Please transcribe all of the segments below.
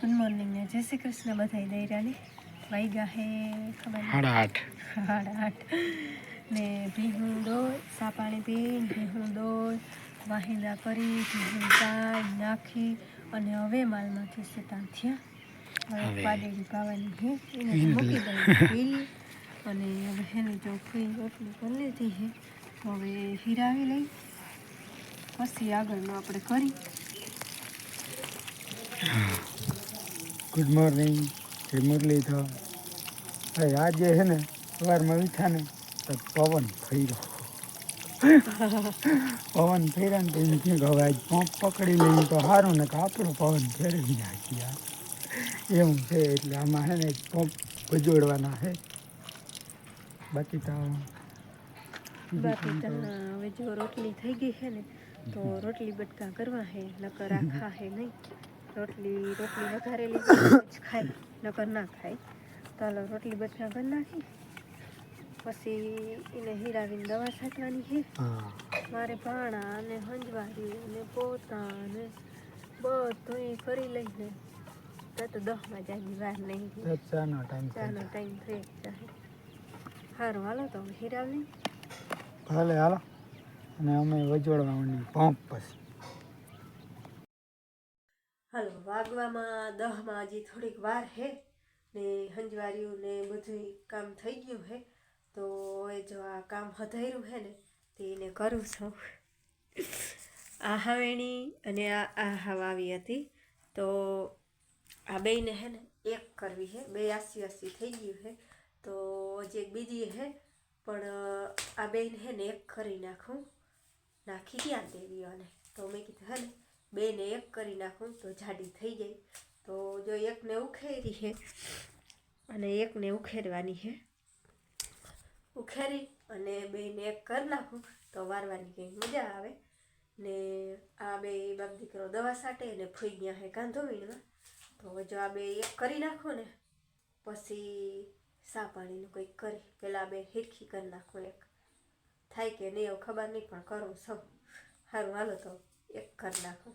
Good morning ને જય શ્રી કૃષ્ણ બધાય દૈરાને વાગ્યા હે ખબર. સાડા આઠ. સાડા આઠ. ને ભીહું દોર સા પાણી પી ભીહું ડોળ વાહિંદા કરી ભીહું ચાય નાખી અને હવે માલમાંથી સેતા થયા. હવે. પાડેલી પાવાની હે. એને મૂકી દઈ અને હવે એની ફ્રી રોટલી કરી લીધી છે હવે હીરાવી લઈ. પછી આગળનું આપણે કરી. ગુડ મોર્નિંગ શ્રી મુરલીધર ભાઈ આજે છે ને સવારમાં ઉઠ્યા ને તો પવન ફર્યો. પવન ફેર્યા ને એમ કે હવે પંપ પકડી લઈએ તો સારું ને કે આપણો પવન ફેરવી નાખીએ એવું છે, એટલે આમાં છે ને પંપ ભજોડવાના છે. બાકી તો બાકી તો, હવે જો રોટલી થઈ ગઈ છે ને, તો રોટલી બટકા કરવા છે, નકર આખા છે નહીં. રોટલી રોટલી વઘારેલી જ ખાય નકર ના ખાય. તો હાલો રોટલી બટકા કરી નાખી. પછી એને હીરાવીને દવા છાંટવાની છે. મારે ભાણા અને હંજવારી અને પોતા અને બધું કરી લઈને તો દસમાં જાગી વાર નહીં ચાનો ટાઈમ ચાનો ટાઈમ થઈ જાય. સારું હાલો તો હીરાવી ભલે હાલો અને અમે વજોડવાની પંપ પછી. હાલો વાગવામાં દહમાં હજી થોડીક વાર હે ને હંજવાર્યું ને બધું કામ થઈ ગયું હે, તો એ જો આ કામ હધાર્યું હે ને, તે એને કરું છું. આ હાવેણી અને આ આ હાવ આવી હતી, તો આ બેને હે ને એક કરવી હે, બે આસી આસી થઈ ગયું હે, તો હજી એક બીજી હે, પણ આ બેને હે ને એક કરી નાખું. નાખી ક્યાં દેવી અને તો મેં કીધું, હે ને બેને એક કરી નાખું તો જાડી થઈ જાય. તો જો એકને ઉખેરી છે અને એકને ઉખેરવાની છે ઉખેરી અને બેને એક કરી નાખું તો વારવાની કંઈક મજા આવે. ને આ બે બાપ દીકરો દવા સાટે અને ફૂઈ ગયા છે કાંધો વીણવા તો જો આ બે એક કરી નાખો ને, પછી સા પાણીનું કંઈક કરી, પેલા બે હિરખી કરી નાખો એક. થાય કે નહીં એવું ખબર નહીં, પણ કરું સૌ. સારું હાલો તો. એક કરી નાખું.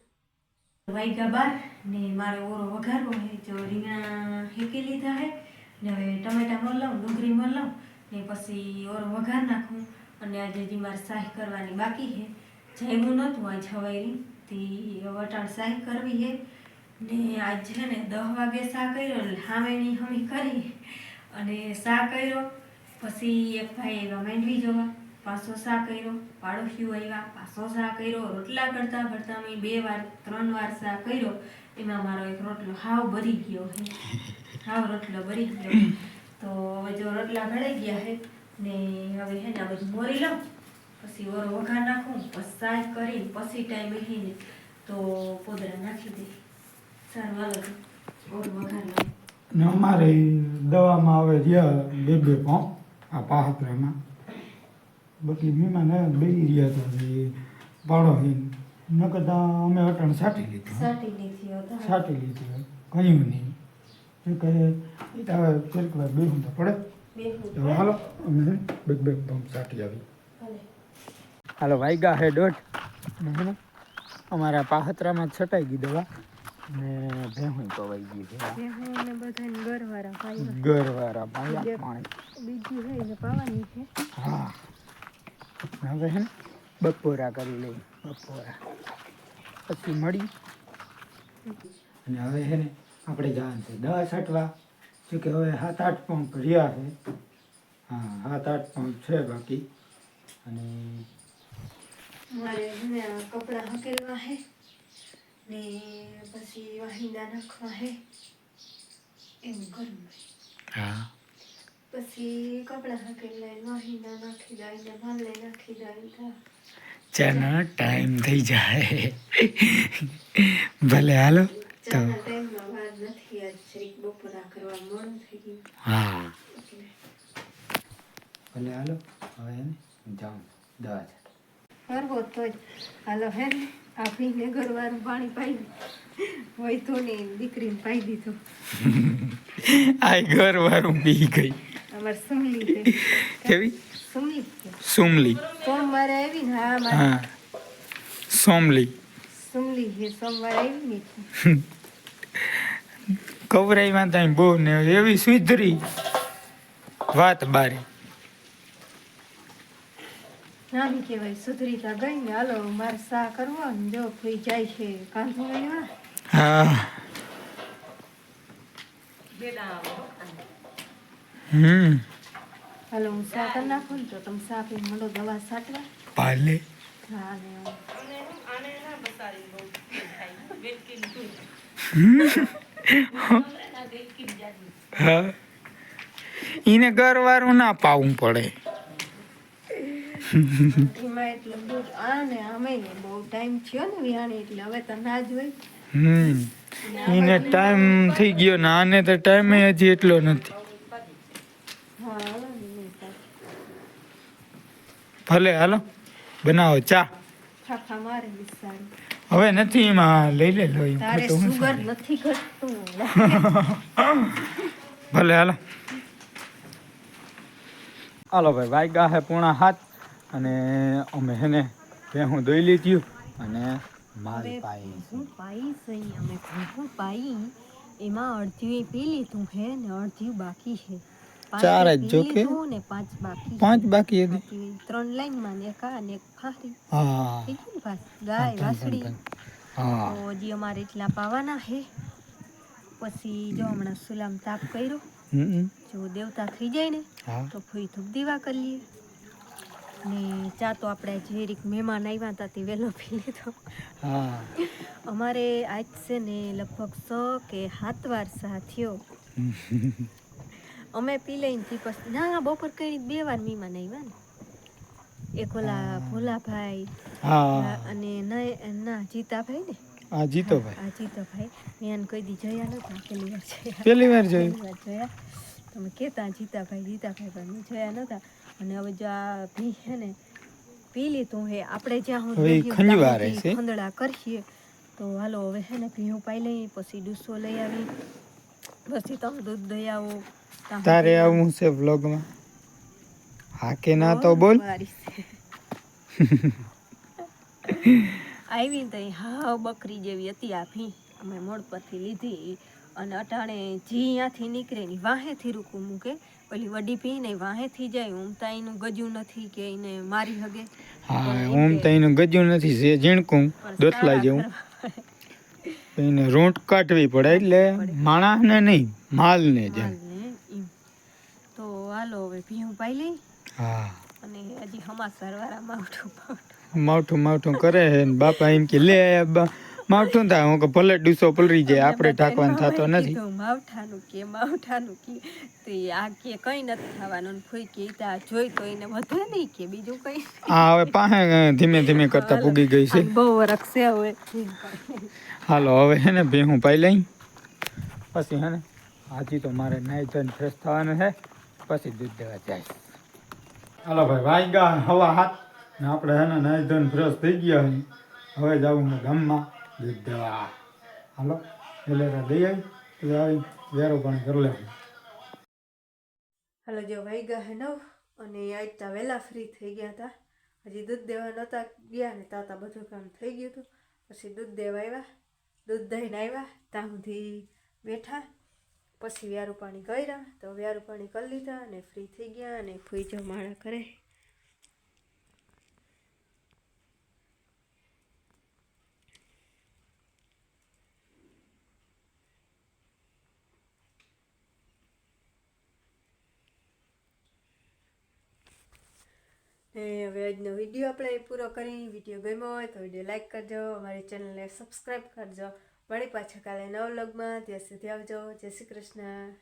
વાઈગા બાર ને મારે ઓરો વઘારવો છે, જો રીંગણા હેકી લીધા છે, ને હવે ટમેટા મર ડુંગળી મર ને પછી ઓરો વઘાર નાખું, અને આજે જે મારે શાહી કરવાની બાકી છે. જમ્યું નહોતું, આજ હવાઈ તે વટાણ શાહી કરવી છે. ને આજ છે ને દસ વાગે શા કર્યો હામેની હમી કરી, અને શા કર્યો. પછી એક ભાઈ એવા માંડવી જોવા. પાછો સા કર્યો? પાડોશીઓ આવ્યા, પાછો સા કર્યો? રોટલા કરતાં કરતાં મેં બે વાર, ત્રણ વાર સા કર્યો? એમાં મારો એક રોટલો હાવ ભરી ગયો છે હાવ રોટલો ભરી ગયો તો હવે જો રોટલા ભરાઈ ગયા છે ને હવે હે ને હવે મોરી લઉં. પછી ઓરો વઘાર નાખું, પછી સાય કરીને પછી ટાઈમ બેસીને તો પોદરા નાખી દે. સારું, હાલો ઓરો વઘાર નાખું ને અમારે દવામાં આવે છે બે બે પંપ આ પાહતરામાં. બાકી મહેમાન આવ્યા રહ્યા હતા એ ભાડોહીન ન કરતાં અમે અટણ સાટી લીધું. સાટી લીધી હતા. સાટી લીધું. કહ્યું નહીં. એ કહે એ તો હવે થોડીક વાર બેસું તો પડે. હાલો અમે બેગ બેગ બમ સાટી આવી. હાલો. વાગ્યા હે દોઢ. અમારા પાહતરામાં છટાઈ ગઈ દવા. ને ભેહું તો વાઈ ગઈ છે. બેહું ને બધાને ગરવાળા પાયા. ઘરવાળા પાયા પાણી. બીજી હોય ને પાવાની છે. હા. હવે હે ને બપોરા કરી લઈ બપોરા. પછી મળી. અને હવે હે ને આપણે જવાનું છે દવા છાંટવા શું કે હવે સાત આઠ પંપ રહ્યા છે. હા સાત આઠ પંપ છે બાકી. અને મારે છે ને આ કપડાં હકેલવા હે. ને પછી વાહિંદા નાખવા હે. એમ કરવું હા. પછી કપડાં હકેલાય વાહિંદા નાખી દાય ને ભાલે નાખી દાય તો ચાનો ટાઈમ થઈ જાય ભલે હાલો તો હા ભલે હાલો હવે જાઉં દવા કરવો તો જ હાલો હે ને આપણીને ઘરવાળું પાણી પાઈ હોય તો ને દીકરીને પાઈ દીધું આ ઘરવાળું પી ગઈ અમારે સુમલી કેવી? સુમલી. સુમલી. સોમવારે આવી ને? હા મારે. હા. સોમલી. સુમલી હે સોમવારે આવી ને? કવરાઈમાં તાઈ બહુ ને એવી સુધરી વાત બારી. નાની કહેવાય સુધરીતા ગઈ ને. હાલો મારે સા કરવો ને જો ફઈ જાય છે કાંધો હા. હા હમ. હાલો હું સા કરી નાખું ને તો તમે સા પી મંડો દવા સાટવા. પાલે. હા ને હા. એને ઘરવાળું ના પાવું પડે. એમાં એટલે બહુ આને અમે બહુ ટાઈમ થયો ને વિહાણી એટલે હવે તો ના જ હોય. હમ. એને ટાઈમ થઈ ગયો ને આને તો ટાઈમ હજી એટલો નથી હા હાલો ને નહીં થાય. ભલે હાલો. બનાવો ચા. મારે હવે નથી એમાં લઈ લે હું ઘટતું. ભલે હાલો. હાલો ભાઈ વાગ્યા હે પૂણા હાથ. અને અમે હેને ભેહું દોઈ લીધ્યું અને માલ પાઈ. પાઈ સહી અમે પાઈ. એમાં અડધી પી લીધું હે ને અડધી બાકી છે. ચાર જ જો કે? ને પાંચ બાકી પાંચ બાકી હતી. ત્રણ ત્રણ લાઈનમાં ને કા ને ખારી હા. ગાય ત્રણ. હા. તો હજી અમારે એટલા પાવાના હે. પછી જો હમણાં સુલામ તાપ કર્યો. જો દેવતા થઈ જાય ને તો ફૂઈ ધૂપ દીવા કરી લઈએ. ને ચા તો આપણે જે રીત મહેમાન આવ્યા હતા તે વહેલો પી લીધો. અમારે આજ છે ને લગભગ સો કે સાત વાર સા થયો. અમે પી લઈને થી પછી ના બપોર કરી બે વાર મહેમાન નહીં ને. એક ઓલા ભોલાભાઈ અને ના ના જીતાભાઈ ને. હા જીતોભાઈ. હા જીતોભાઈ. મેં એને કહી દી જોયા નતા પેલી વાર જયા. પહેલી વાર જોયા? તમે કહેતા જીતાભાઈ જીતાભાઈ પણ મેં જોયા નતા અને હવે જો આ ભી છે ને પી લીધું હે આપણે જ્યાં હું ખંજવારે છે. ખંદડા કરીએ તો હાલો હવે છે ને ભીહું પાઈ લઈ પછી ડુસ્સો લઈ આવી. પછી તમે દૂધ દઈ આવો. તારે આવું છે વ્લોગમાં હા કે ના તો બોલ. આવી. આવીને હા બકરી જેવી હતી આ ભી. અમે મોડ પરથી લીધી અને અટાણે જી અહીંયાથી નીકળે ને વાહેથી રૂકું મૂકે. પેલી વડી પી ને વાહેથી જાય. ઉમતા એનું ગજું નથી કે એને મારી હગે. હા ઓમ તો એનું ગજ્યું નથી. જે ઝીણકું દોતલાઈ જેવું. એને રૂંટ કાઢવી પડે એટલે માણસને નહીં માલને જ તો હાલો હવે ભીહું પાઈ લઈ હા અને હજી હમા સરવારા માવઠું માવઠું માવઠું કરે છે ને બાપા એમ કે લે બા, માવઠું થાય હું કે ભલે ડૂસો પલરી જાય આપણે ઢાંકવાનું થતો નથી માવઠાનું કે માવઠાનું કે તે આ કે કઈ નથી થવાનું ને ફૂઈ કે ઈ જોઈ તો એને વધે નહીં કે બીજું કઈ હા હવે પાસે ધીમે ધીમે કરતા પૂગી ગઈ છે બહુ વરખ છે હવે હાલો હવે હે ને ભેહું પાઈ લઈ. પછી હે ને હાજી તો મારે નાઈ ધોઈને ફ્રેશ થવાનું છે પછી દૂધ દેવા જાય. હાલો ભાઈ વાગ્યા હવા હાથ. ને આપણે હે ને નાઈ ધોઈને ફ્રેશ થઈ ગયા હવે જાવું ને ગામમાં દૂધ દેવા. હાલો એટલે દઈ આવી આવી વેરો પણ કરી લેવું હાલો જો વાગ્યા હે નવ અને આજતા વહેલા ફ્રી થઈ ગયા હતા. હજી દૂધ દેવા નહોતા ગયા ને તાતા બધું કામ થઈ ગયું હતું. પછી દૂધ દેવા આવ્યા. દૂધ દહીં આવ્યા. ત્યાં સુધી બેઠા. પછી વ્યારું પાણી કર્યા. તો વ્યારું પાણી કરી લીધા અને ફ્રી થઈ ગયા અને ફૂઈ માળા કરે ને હવે આજનો વીડિયો આપણે પૂરો કરી. વીડિયો ગમ્યો હોય તો વીડિયો લાઈક કરજો, અમારી ચેનલને સબસ્ક્રાઈબ કરજો. મળી પાછા કાલે નવ લગમાં ત્યાં સુધી આવજો. જય શ્રી કૃષ્ણ.